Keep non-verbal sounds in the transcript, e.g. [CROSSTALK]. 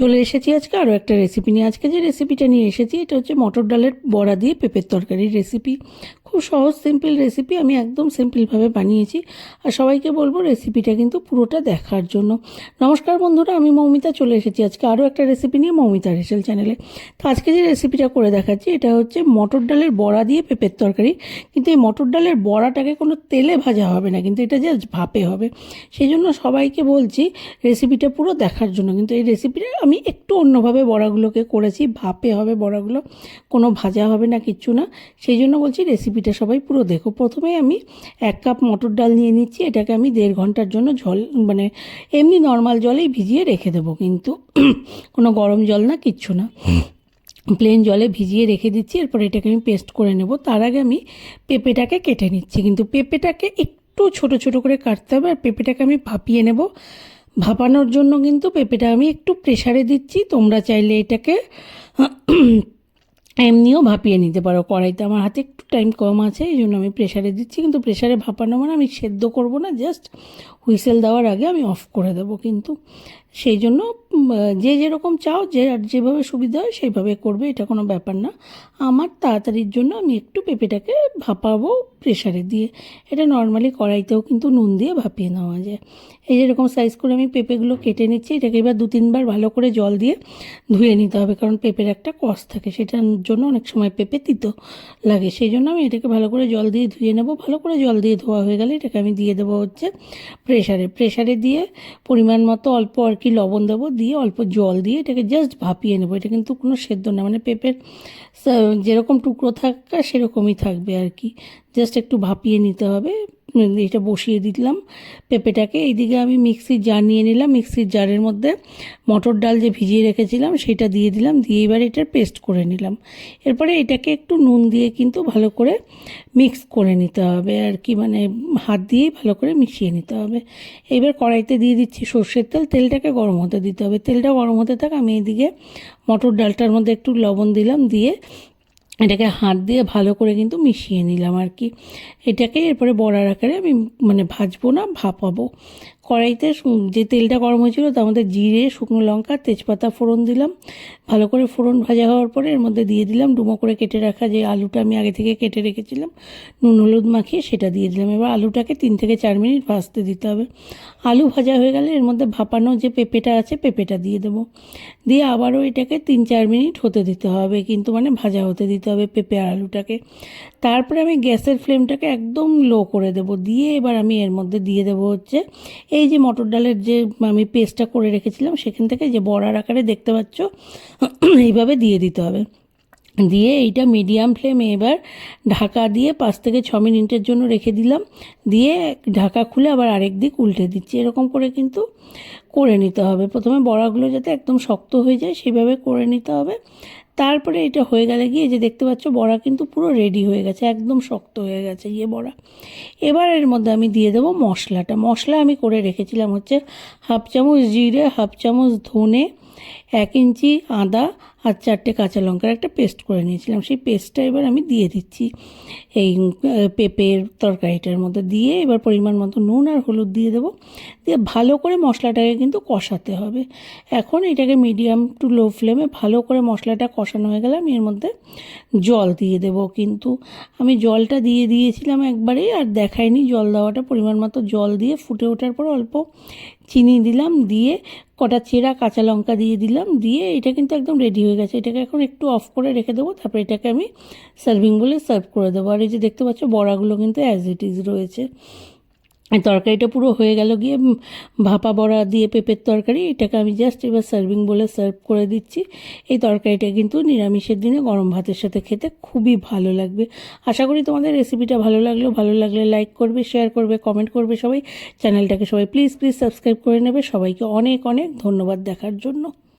চলে এসেছি আজকে আরও একটা রেসিপি নিয়ে। আজকে যে রেসিপিটা নিয়ে এসেছি, এটা হচ্ছে মটর ডালের বড়া দিয়ে পেঁপের তরকারির রেসিপি খুব সহজ সিম্পল রেসিপি আমি একদম সিম্পলভাবে বানিয়েছি। আর সবাইকে বলব রেসিপিটা কিন্তু পুরোটা দেখার জন্য। নমস্কার বন্ধুরা, আমি মৌমিতা চলে এসেছি আজকে আরও একটা রেসিপি নিয়ে মৌমিতা রেসেল চ্যানেলে তো আজকে যে রেসিপিটা করে দেখাচ্ছি, এটা হচ্ছে মটর ডালের বড়া দিয়ে পেঁপের তরকারি। কিন্তু এই মটর ডালের বড়াটাকে কোনো তেলে ভাজা হবে না, কিন্তু এটা জাস্ট ভাপে হবে। সেই জন্য সবাইকে বলছি রেসিপিটা পুরো দেখার জন্য। কিন্তু এই রেসিপিটা আমি একটু অন্যভাবে বড়াগুলোকে করেছি, ভাপে হবে বড়াগুলো, কোনো ভাজা হবে না, কিচ্ছু না। সেই জন্য বলছি রেসিপিটা সবাই পুরো দেখো। প্রথমে আমি এক কাপ মটর ডাল নিয়ে নিচ্ছি, এটাকে আমি দেড় ঘণ্টার জন্য জল মানে এমনি নর্মাল জলেই ভিজিয়ে রেখে দেবো, কিন্তু [CLEARS THROAT] কোনো গরম জল না, কিচ্ছু না। প্লেন জলে ভিজিয়ে রেখে দিচ্ছি, এরপর এটাকে আমি পেস্ট করে নেব। তার আগে আমি পেঁপেটাকে কেটে নিচ্ছি, কিন্তু পেঁপেটাকে একটু ছোট ছোট করে কাটতে হবে, আর পেঁপেটাকে আমি ভাপিয়ে নেব। ভাপানোর জন্য কিন্তু পেঁপেটা আমি একটু প্রেশারে দিচ্ছি, তোমরা চাইলে এটাকে [CLEARS THROAT] এমনিও ভাপিয়ে নিতে পারো। কড়াইতে আমার হাতে একটু টাইম কম আছে, এই জন্য আমি প্রেশারে দিচ্ছি, কিন্তু প্রেশারে ভাপানো মানে আমি সেদ্ধ করব না জাস্ট হুইসেল দেওয়ার আগে আমি অফ করে দেবো। কিন্তু সেই জন্য যে যেরকম চাও, যে যেভাবে সুবিধা হয় সেইভাবে করবে, এটা কোনো ব্যাপার না। আমার তাড়াতাড়ির জন্য আমি একটু পেঁপেটাকে ভাপাবো প্রেশারে দিয়ে। এটা নর্মালি কড়াইতেও কিন্তু নুন দিয়ে ভাপিয়ে নেওয়া যায়। এই যেরকম সাইজ করে আমি পেঁপেগুলো কেটে নিচ্ছি, এটাকে এবার দু তিনবার ভালো করে জল দিয়ে ধুয়ে নিতে হবে, কারণ পেঁপের একটা কষ থাকে, সেটার জন্য অনেক সময় পেঁপে তিতো লাগে। সেই জন্য আমি এটাকে ভালো করে জল দিয়ে ধুয়ে নেব। ভালো করে জল দিয়ে ধোয়া হয়ে গেলে এটাকে আমি দিয়ে দেবো হচ্ছে প্রেশারে প্রেশারে দিয়ে পরিমাণ মতো অল্প আর কি লবণ দেবো? দিয়ে অল্প জল দিয়ে এটাকে জাস্ট ভাপিয়ে নেব। এটা কিন্তু কোনো সেদ্ধ না মানে পেঁপের যেরকম টুকরো থাকা, সেরকমই থাকবে আর কি। জাস্ট একটু ভাপিয়ে নিতে হবে। এটা বসিয়ে দিলাম পেঁপেটাকে। এইদিকে আমি মিক্সির জার নিয়ে নিলাম। মিক্সির জারের মধ্যে মটর ডাল যে ভিজিয়ে রেখেছিলাম সেটা দিয়ে দিলাম। দিয়ে এবার এটার পেস্ট করে নিলাম। এরপরে এটাকে একটু নুন দিয়ে কিন্তু ভালো করে মিক্স করে নিতে হবে আর কি। মানে হাত দিয়েই ভালো করে মিশিয়ে নিতে হবে। এবার কড়াইতে দিয়ে দিচ্ছি সর্ষের তেল। তেলটাকে গরম হতে দিতে হবে। তেলটা গরম হতে থাক আমি এদিকে মটর ডালটার মধ্যে একটু লবণ দিলাম। দিয়ে এটাকে হাত দিয়ে ভালো করে কিন্তু মিশিয়ে নিলাম আর কি। এটাকে এরপরে বড়ার আকারে আমি মানে ভাজবো না, ভাপাবো। কড়াইতে যে তেলটা গরম হয়েছিল তার মধ্যে জিরে, শুকনো লঙ্কা, তেজপাতা ফোড়ন দিলাম। ভালো করে ফোড়ন ভাজা হওয়ার পরে এর মধ্যে দিয়ে দিলাম ডুমো করে কেটে রাখা যে আলুটা আমি আগে থেকে কেটে রেখেছিলাম, নুন, হলুদ মাখিয়ে সেটা দিয়ে দিলাম। এবার আলুটাকে তিন থেকে চার মিনিট ভাজতে দিতে হবে। আলু ভাজা হয়ে গেলে এর মধ্যে ভাপানো যে পেঁপেটা আছে পেঁপেটা দিয়ে দেবো। দিয়ে আবারও এটাকে তিন চার মিনিট হতে দিতে হবে, কিন্তু মানে ভাজা হতে দিতে হবে পেঁপে আর আলুটাকে। তারপরে আমি গ্যাসের ফ্লেমটাকে একদম লো করে দেব। দিয়ে এবার আমি এর মধ্যে দিয়ে দেবো হচ্ছে এই যে মটর ডালের যে আমি পেস্টটা করে রেখেছিলাম, সেখান থেকে যে বড়ার আকারে দেখতে পাচ্ছ, এইভাবে দিয়ে দিতে হবে। দিয়ে এইটা মিডিয়াম ফ্লেমে এবার ঢাকা দিয়ে পাঁচ থেকে ছ মিনিটের জন্য রেখে দিলাম। দিয়ে ঢাকা খুলে আবার আরেক দিক উল্টে দিচ্ছি। এরকম করে কিন্তু করে নিতে হবে। প্রথমে বড়াগুলো যাতে একদম শক্ত হয়ে যায়, সেভাবে করে নিতে হবে। তারপরে এটা হয়ে গেলে গিয়ে যে দেখতে পাচ্ছ, বড়া কিন্তু পুরো রেডি হয়ে গেছে, একদম শক্ত হয়ে গেছে ইয়ে বড়া। এবার এর মধ্যে আমি দিয়ে দেবো মশলাটা। মশলা আমি করে রেখেছিলাম হচ্ছে হাফ চামচ জিরে, হাফ চামচ ধনে এক ইঞ্চি আদা আর চারটে কাঁচা লঙ্কার একটা পেস্ট করে নিয়েছিলাম। সেই পেস্টটা এবার আমি দিয়ে দিচ্ছি। এই পেঁপের তরকারিটার মধ্যে দিয়ে এবার পরিমাণ মতো নুন আর হলুদ দিয়ে দেবো। দিয়ে ভালো করে মশলাটাকে কিন্তু কষাতে হবে। এখন এটাকে মিডিয়াম টু লো ফ্লেমে ভালো করে মশলাটা কষানো হয়ে গেলে আমি এর মধ্যে জল দিয়ে দেব কিন্তু। আমি জলটা দিয়ে দিয়েছিলাম একবারেই আর দেখাইনি। জল দেওয়াটা পরিমাণ মতো জল দিয়ে ফুটে ওঠার পর অল্প চিনি দিলাম। দিয়ে কটা চেরা কাঁচা লঙ্কা দিয়ে দিলাম, দিয়ে এটা কিন্তু একদম রেডি হয়ে গেছে। এটাকে এখন একটু অফ করে রেখে দেবো, তারপর এটাকে আমি সার্ভিং বলে সার্ভ করে দেবো। আর এই যে দেখতে পাচ্ছ, বড়াগুলো কিন্তু অ্যাজ ইট ইজ রয়েছে। তরকারিটা পুরো হয়ে গেল, গিয়ে ভাপা বড়া দিয়ে পেঁপের তরকারি, এটাকে আমি জাস্ট এবার সার্ভিং বলে সার্ভ করে দিচ্ছি। এই তরকারিটা কিন্তু নিরামিষের দিনে গরম ভাতের সাথে খেতে খুবই ভালো লাগবে। আশা করি তোমাদের রেসিপিটা ভালো লাগল। ভালো লাগলে লাইক করবে শেয়ার করবে কমেন্ট করবে সবাই। চ্যানেলটাকে সবাই প্লিজ প্লিজ সাবস্ক্রাইব করে নেবে। সবাইকে অনেক অনেক ধন্যবাদ দেখার জন্য।